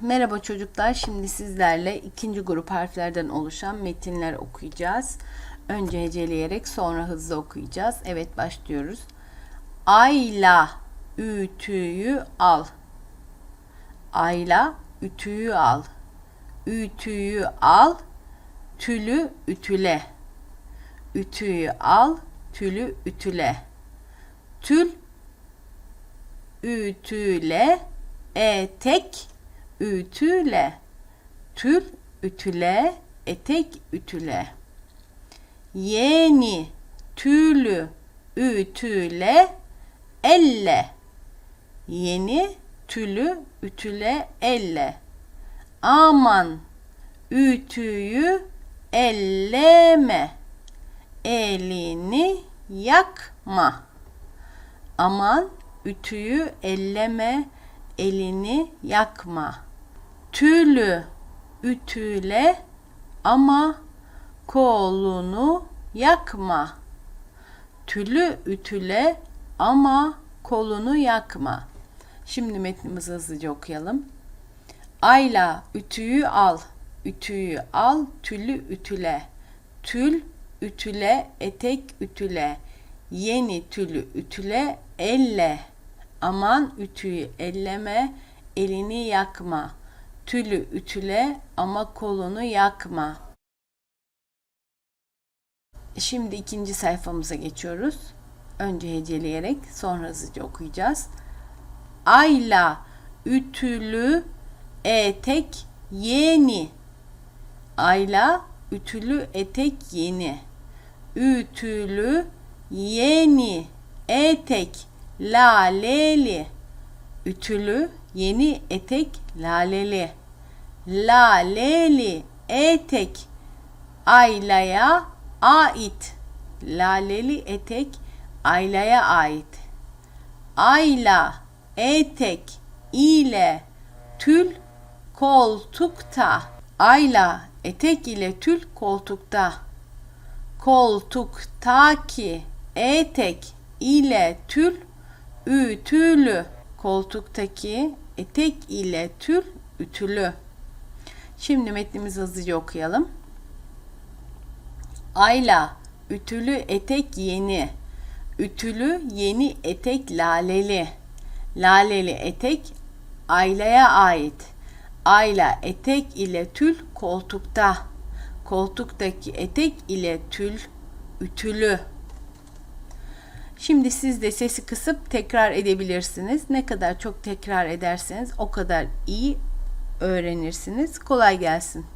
Merhaba çocuklar. Şimdi sizlerle ikinci grup harflerden oluşan metinler okuyacağız. Önce heceleyerek sonra hızlı okuyacağız. Evet başlıyoruz. Ayla ütüyü al. Ayla ütüyü al. Ütüyü al. Tülü ütüle. Ütüyü al. Tülü ütüle. Tül ütüle etek ütüle. Tül ütüle etek ütüle. Yeni tülü ütüle elle. Yeni tülü ütüle elle. Aman ütüyü elleme. Elini yakma. Aman ütüyü elleme, elini yakma. Tülü ütüle ama kolunu yakma. Tülü ütüle ama kolunu yakma. Şimdi metnimizi hızlıca okuyalım. Ayla ütüyü al, ütüyü al, tülü ütüle. Tül ütüle, etek ütüle. Yeni tülü ütüle, elle. Aman ütüyü elleme, elini yakma. Tülü ütüle ama kolunu yakma. Şimdi ikinci sayfamıza geçiyoruz. Önce heceleyerek sonra hızlıca okuyacağız. Ayla ütülü etek yeni. Ayla ütülü etek yeni. Ütülü yeni etek laleli. Ütülü yeni etek laleli. Laleli etek Ayla'ya ait. Laleli etek Ayla'ya ait. Ayla etek ile tül koltukta. Ayla etek ile tül koltukta. Koltuktaki etek ile tül ütülü. Koltuktaki etek ile tül ütülü. Şimdi metnimizi hızlıca okuyalım. Ayla ütülü etek yeni. Ütülü yeni etek laleli. Laleli etek Ayla'ya ait. Ayla etek ile tül koltukta. Koltuktaki etek ile tül ütülü. Şimdi siz de sesi kısıp tekrar edebilirsiniz. Ne kadar çok tekrar ederseniz o kadar iyi öğrenirsiniz. Kolay gelsin.